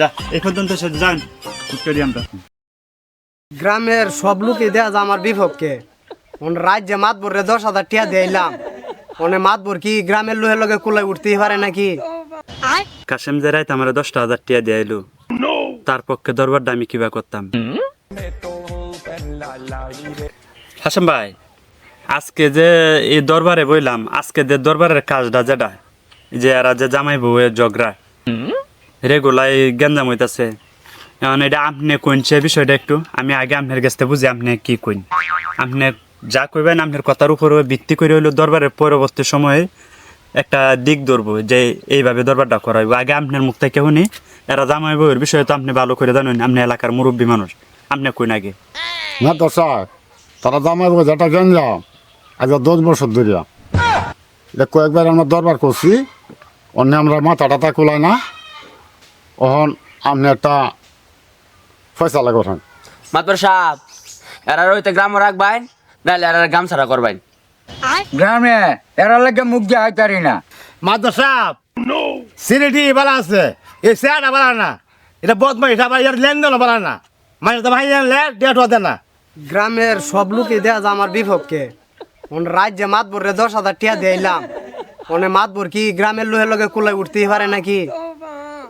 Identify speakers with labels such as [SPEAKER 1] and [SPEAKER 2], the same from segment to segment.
[SPEAKER 1] যা এই পর্যন্ত যান করি
[SPEAKER 2] গ্রামের সব লোকই দেয়া যায় আমার বিপক্ষে। ওন রাজ্যে মাতবরে দশ হাজার টিয়া দিলাম ওনে মাতবর কি গ্রামের লোহের লগে কুলাই উঠতেই পারে নাকি?
[SPEAKER 1] কাশেম যে রাইত আমার দশটা হাজার টিয়া দিয়ে আইলো। তার পক্ষে দরবারটা আমি কিবা করতাম। হাসেম ভাই আজকে যে এই দরবারে বইলাম আজকে যে দরবারের কাজটা যেটা যে এরা যে জামাই বউয়ের জগরা রেগুলাই গেঞ্জাম হইতাছে। এখন এটা আপনি কইনছে বিষয়টা একটু? আমি আগে আপনার কাছ বুঝি আপনি কি কইন আপনি যা কইবেন আপনার কথার উপরে ভিত্তি করে হইল দরবারের পরবর্তী সময়ে একটা দিক ধরবো যে এইভাবে দরবারটা করা হইব। আগে আপনার মুখ থেকে শুনি, এরা জামাই বউয়ের বিষয়ে তো আপনি ভালো করে জানেন, আপনি এলাকার মুরব্বী মানুষ। আপনি কইন আগে?
[SPEAKER 3] না তো স্যার, তারা জামাই বলে যেটা গেঞ্জাম আজ দশ বছর ধরিয়া। এটা কয়েকবার আমরা দরবার করছি, অন্য আমরা মাথা টাথা কুলাই না। অহন আপনি একটা ফয়সালা করেন
[SPEAKER 4] মাতবর সাহেব এরা রইতে গ্রাম রাখবেন নাহলে এরা গামছাড়া করবেন
[SPEAKER 5] গ্রামে এরা লাগে মুখ দিয়ে হাইতারি না।
[SPEAKER 6] মাদ্র সাহেব সিরিটি বালা আছে এই স্যার বালা না। এটা বদমাইশ আবার ইয়ার লেনদেন বালা না। মানে তো ভাই জানলে ডেট হতে না
[SPEAKER 2] গ্রামের সব লোকই দেয়া যায় আমার বিপক্ষে। ওন রাজ্যে রে দশ হাজার টিয়া দিলাম ওনে মাতবর কি গ্রামের লোহের লগে কুলাই উঠতেই পারে নাকি?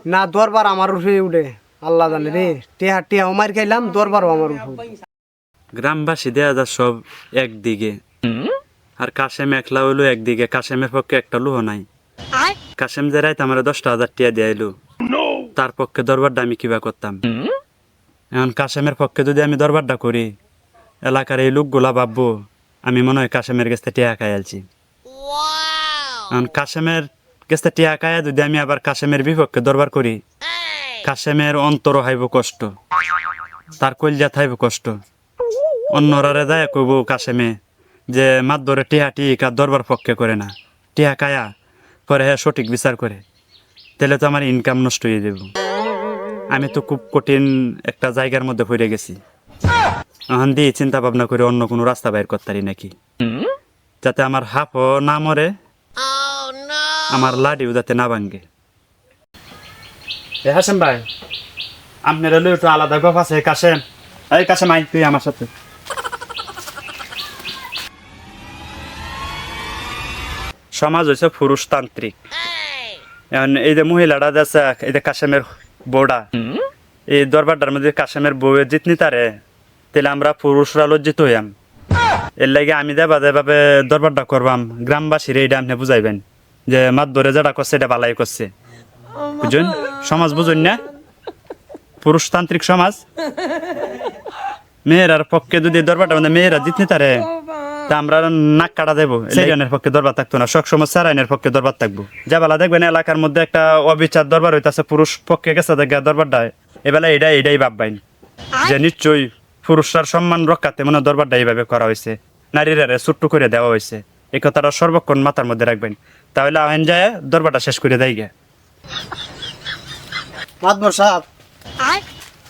[SPEAKER 2] না দরবার আমার উঠে উঠে আল্লাহ জানে রে। টিয়া টিয়া মার খাইলাম দরবারও আমার উঠে।
[SPEAKER 1] গ্রামবাসী দেয়া যা সব একদিকে। আর কাশেম একলা হইল একদিকে কাশেমের পক্ষে একটা লোহ নাই। কাশেম যে রাইত আমার দশটা হাজার টিয়া দিয়ে আইলো তার পক্ষে দরবারটা আমি কিবা করতাম। এখন কাশেমের পক্ষে যদি আমি দরবারটা করি এলাকার এই লোকগুলা ভাববো আমি মনে হয় কাশেমের কাছে টিয়া খাই আলছি এখন কাশেমের কাছে টিয়া খায়া যদি আমি আবার কাশেমের বিপক্ষে দরবার করি, কাশেমের অন্তর হাইব কষ্ট, তার কলজা থাইব কষ্ট। অন্যরারে যায় কইব কাশেমে যে, মাত ধরে টিহা টিকা দরবার পক্ষে করে না। টিহা কায়া পরে হ্যাঁ সঠিক বিচার করে। তাহলে তো আমার ইনকাম নষ্ট হয়ে যাব আমি তো খুব কঠিন একটা জায়গার মধ্যে পড়ে গেছি। এখন দিয়ে চিন্তা ভাবনা করে অন্য কোনো রাস্তা বাইর করতারি নাকি? যাতে আমার হাফও না মরে আমার লাডিও যাতে না ভাঙ্গে। এ হাসেম ভাই, আপনার হলে একটু আলাদা গপ আছে কাশেম এই কাশেম আই তুই আমার সাথে। সমাজ হয়েছে পুরুষতান্ত্রিক। এখন এই যে মহিলাটা যাচ্ছে এই যে কাশেমের বউটা এই দরবারটার মধ্যে কাশেমের বউয়ের জিতনি তারে তাহলে আমরা পুরুষরা লজ্জিত হইয়াম। এর লাগে আমি দেবা দেভাবে দরবারটা করবাম, গ্রামবাসীর এইটা আপনি বুঝাইবেন। যে মাত ধরে যেটা করছে এটা বালাই করছে। বুঝুন? সমাজ বুঝুন না? পুরুষতান্ত্রিক সমাজ। মেয়েরার পক্ষে যদি দরবারটা মানে মেয়েরা জিতনি তারে। তা আমরা নাক কাটা দেবো। সেজনের পক্ষে দরবার থাকতো না। সব সময় সারাইনের পক্ষে দরবার থাকব। যা বেলা দেখবেন এলাকার মধ্যে একটা অবিচার দরবার হইতাছে। পুরুষ পক্ষে গেছে দেখে দরবারটা। এবেলা এটাই এটাই ভাববাইন যে নিশ্চয়ই পুরুষরার সম্মান রক্ষাতে মনে দরবারটা এইভাবে করা হয়েছে নারীরা ছোট্ট করে দেওয়া হয়েছে এই কথাটা সর্বক্ষণ মাথার মধ্যে রাখবেন। তাহলে আইন যায় দরবারটা শেষ করে দেয় গে।
[SPEAKER 2] মাতবর সাহেব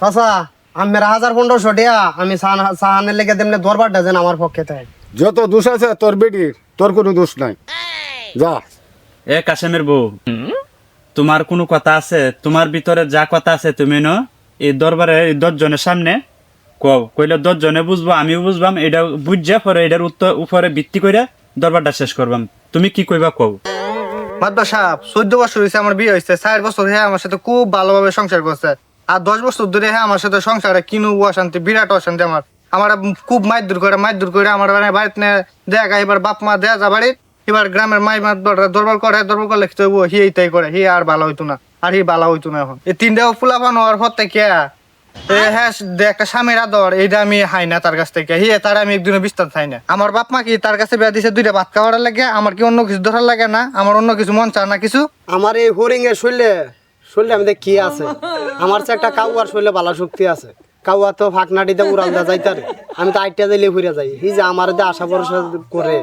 [SPEAKER 2] চাচা আমের হাজার পনেরোশো টিয়া আমি সাহান- সাহানের লেগে তেমনি দরবারটা যেন আমার পক্ষে তাই।
[SPEAKER 3] যত দোষ আছে তোর বেটির তোর কোনো দোষ নাই। যা।
[SPEAKER 1] এ কাশেমের বউ তোমার কোনো কথা আছে? তোমার ভিতরে যা কথা আছে তুমি ন? এই দরবারে এই দশজনের সামনে কও কইলে দশজনে বুঝব আমিও বুঝবাম এটা বুঝছে পরে এটার উত্তর উপরে ভিত্তি করে দরবারটা শেষ করবাম। তুমি কি কইবা কও?
[SPEAKER 7] মাদবা সাহেব, চোদ্দ বছর হয়েছে আমার বিয়ে হয়েছে চার বছর হ্যাঁ আমার সাথে খুব ভালোভাবে সংসার করছে। আর দশ বছর ধরে হ্যাঁ আমার সাথে সংসারে কিনু অশান্তি, বিরাট অশান্তি আমার। আমার খুব মাইর দূর করে, মাইর দূর করে আমার মানে বাড়িতে নিয়ে দেখা এবার বাপ মা দেয়া যা বাড়ির এবার গ্রামের মাই মাত দরবার করে, দরবার করলে কি হইব? হি এইটাই করে, হি আর ভালো হইতো না, আর হি ভালো হইতো না এখন। এই তিনটা ফুলাফান হওয়ার থেকে এ হ্যাঁ একটা স্বামীর আদর এইটা আমি হাই না তার কাছ থেকে। হি তার আমি একদিনও বিস্তার চাই না। আমার বাপ মা কি তার কাছে বিয়া দিছে দুইটা ভাত খাওয়ার লাগে আমার কি অন্য কিছু ধরার লাগে না? আমার অন্য কিছু মন চায় না কিছু?
[SPEAKER 2] আমার এই হরিং এর শৈলে শৈলে আমি কি আছে। আমার একটা কাউয়ার বালা শক্তি আছে। কাউয়া তো ফাঁকনাটিতে উড়াল দা যাইতারে। আমি তো আইটা যাইলে ঘুরে যাই। যে আমার যে আশা ভরসা করে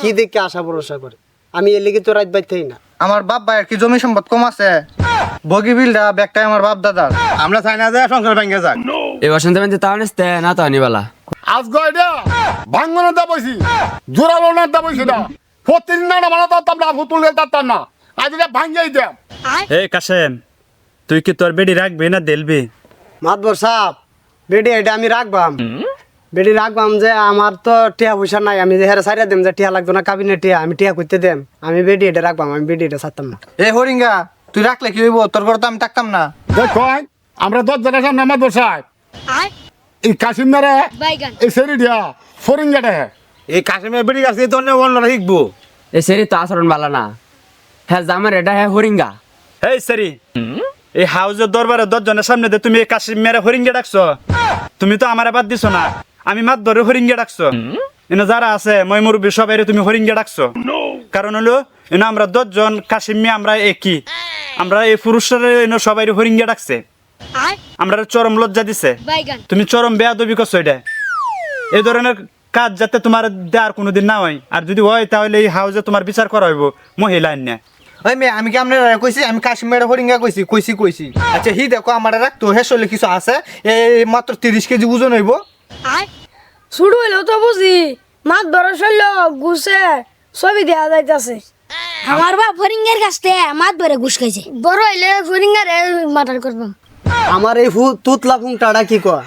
[SPEAKER 2] কি দেখে আশা ভরসা করে। আমি এর লিগে তো রাত বাইতেই না।
[SPEAKER 7] আমার বাপ ভাইয়ের কি জমি সম্পদ কম আছে? ব্যাগটাই আমার বাপ দাদার।
[SPEAKER 6] আমরা চাই না যে সংসার ভেঙে যাক।
[SPEAKER 4] এবার শুনতে পাচ্ছি তাও নিস্তে না তো নিবালা
[SPEAKER 3] আজ গয়ডা ভাঙ্গনের দা বইছি। জোরালোনের দা বইছি না প্রতিদিন না বানা তার না ফুতুল তার না। আজ এটা ভাঙ্গাই দেয়
[SPEAKER 1] এ কাশেম তুই কি তোর বেডি রাখবি না দেলবি?
[SPEAKER 2] মাতবর সাপ বেডি এটা আমি রাখবাম। বেডি রাখবাম যে আমার তো টিয়া পয়সা নাই। আমি যে হেরে সারিয়া দেম যে টিয়া লাগতো না কাবিনে টিয়া। আমি টিয়া করতে দেম। আমি বেডি এটা রাখবাম আমি বেডি এটা ছাড়তাম না।
[SPEAKER 7] এ হরিঙ্গা তুই রাখলে কি হইব? তোর ঘরে তো আমি থাকতাম না।
[SPEAKER 3] দেখো আমরা দশ জনের সামনে আমার বসাই। এই কাশিম মেরে এই সেরি দিয়া ফরিঙ্গাটে
[SPEAKER 6] এই কাশ্মীর বেড়ি গেছে তো অন্য অন্যরা শিখব
[SPEAKER 4] এ সেরি তো আচরণ ভালো না। হ্যাঁ জামার এটা হ্যাঁ হরিঙ্গা
[SPEAKER 1] হেই সারি এই হাউজের দরবারে দশজনের সামনে দিয়ে তুমি এই কাশিম মেরে হরিঙ্গে ডাকছো। তুমি তো আমার বাদ দিছো না আমি মাত ধরে হরিঙ্গে ডাকছো। এনে যারা আছে মই মুরব্বী সবাই তুমি হরিঙ্গে ডাকছো। কারণ হলো এনে আমরা দশজন কাশিম মেয়ে আমরা একই আমরা এই পুরুষরা এনে সবাই হরিঙ্গে ডাকছে। আমরা চরম লজ্জা দিছে। তুমি চরম বেয়াদবি করছ এটা। এই ধরনের কাজ যাতে তোমার দেওয়ার কোনোদিন না হয়। আর যদি হয় তাহলে এই হাউজে তোমার বিচার করা হইব। মহিলা আইন
[SPEAKER 7] ওই মেয়ে আমি কি আপনার কইছি? আমি কাশ্মীর হরিঙ্গা কইছি কইছি কইছি। আচ্ছা হি দেখো আমার রাখতো হে চলে কিছু আছে। এই মাত্র তিরিশ কেজি ওজন হইব।
[SPEAKER 8] শুরু হইলেও তো বুঝি। মাছ বড় শৈল গুছে ছবি দেওয়া যাইতাছে।
[SPEAKER 9] আমার বাপ ফরিঙ্গের কাছ থেকে মাত ধরে ঘুষ খাইছে।
[SPEAKER 8] বড় হইলে ফরিঙ্গার মার্ডার করবাম
[SPEAKER 2] আমার এই তুতলা ফুংটাটা কি কয়?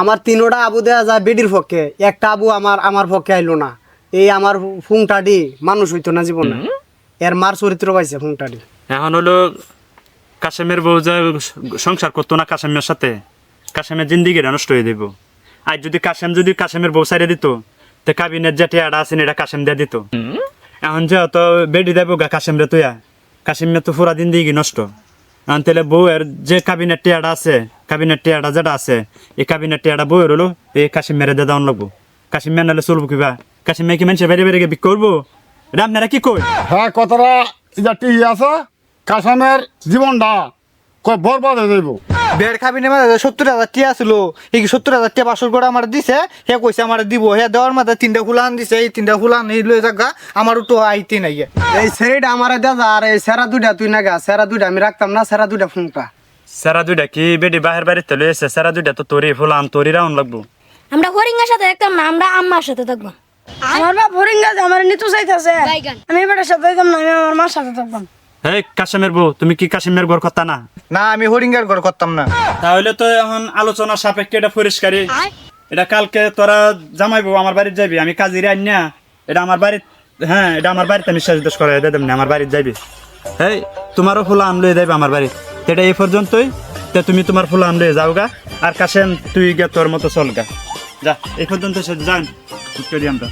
[SPEAKER 2] আমার তিনোটা আবু দেয়া যায় বেডির পক্ষে একটা আবু আমার আমার পক্ষে আইলো না। এই আমার ফুংটাডি মানুষ হইতো না জীবনে। এর মার চরিত্র পাইছে ফুংটাডি
[SPEAKER 1] এখন হলো কাশেমের বউ যে সংসার করতো না কাশেমের সাথে কাশেমের জিন্দিগিটা নষ্ট হয়ে দেব আর যদি কাশেম যদি কাশেমের বউ সাইডে দিত তো কাবিনের যে টিয়াটা আছে এটা কাশেম দিয়ে দিত। এখন যেহেতু বেডি দেবো গা কাশেম রে তুইয়া। কাশেমের তো পুরা দিন দিগি নষ্ট। এখন তাহলে বউয়ের যে কাবিনের টিয়াটা আছে কাবিনের টিয়াটা যেটা আছে, এই কাবিনের টিয়াটা বউয়ের হলো, এই কাশিম মেরে দিয়ে দেওয়ান লাগবো। কাশিম মেয়ে নাহলে চলবো কিবা কাশিম মেয়ে কি মানুষের বাইরে বাইরে বিক্রি করব? এটা আপনারা কি কই?
[SPEAKER 3] হ্যাঁ কতটা যা টিহি আছে, কাশামের জীবনটা কয় বরবাদ হয়ে যাইব।
[SPEAKER 7] বেড খাবি না সত্তর হাজার টিয়া ছিল। এই সত্তর হাজার টিয়া বাসর করে আমার দিছে হে কইছে আমার দিব। হে দেওয়ার মাথা তিনটা ফুলান দিছে এই তিনটা ফুলান এই লয়ে জায়গা আমার তো আইতে নাই
[SPEAKER 2] এই সেরিটা আমার দাদা আর এই সেরা দুইটা তুই না গা সেরা দুইটা আমি রাখতাম না সেরা দুইটা ফুংটা
[SPEAKER 1] সারা দুইটা কি বেডি বাহির বাড়িতে লইছে সারা দুইটা তো তোরি ফুলান তোরি রাউন লাগবো।
[SPEAKER 9] আমরা ফরিঙ্গার সাথে দেখতাম না আমরা আম্মার সাথে থাকব।
[SPEAKER 8] আমার বাপ ফরিঙ্গা আমার নিতু চাইতাছে। আমি এবার সাথে যাইতাম না আমি আমার মার সাথে থাকবাম
[SPEAKER 1] এই কাশেমের বউ তুমি কি কাশেমের ঘর কথা না?
[SPEAKER 7] না আমি হরিঙ্গার ঘর করতাম না।
[SPEAKER 1] তাহলে তো এখন আলোচনা সাপেক্ষে এটা পরিষ্কারই। এটা কালকে তোরা জামাইবো আমার বাড়িতে যাবি আমি কাজির আইন না এটা আমার বাড়িতে হ্যাঁ এটা আমার বাড়িতে আমি শেষ দোষ করে দেব না আমার বাড়িতে যাবি। এই তোমারও ফুলা আম লয়ে যাবে আমার বাড়ি এটা এই পর্যন্তই তো তুমি তোমার ফুলা আম লয়ে যাও গা আর কাশেম তুই গে তোর মতো চল গা যা এই পর্যন্ত যান করি আমরা।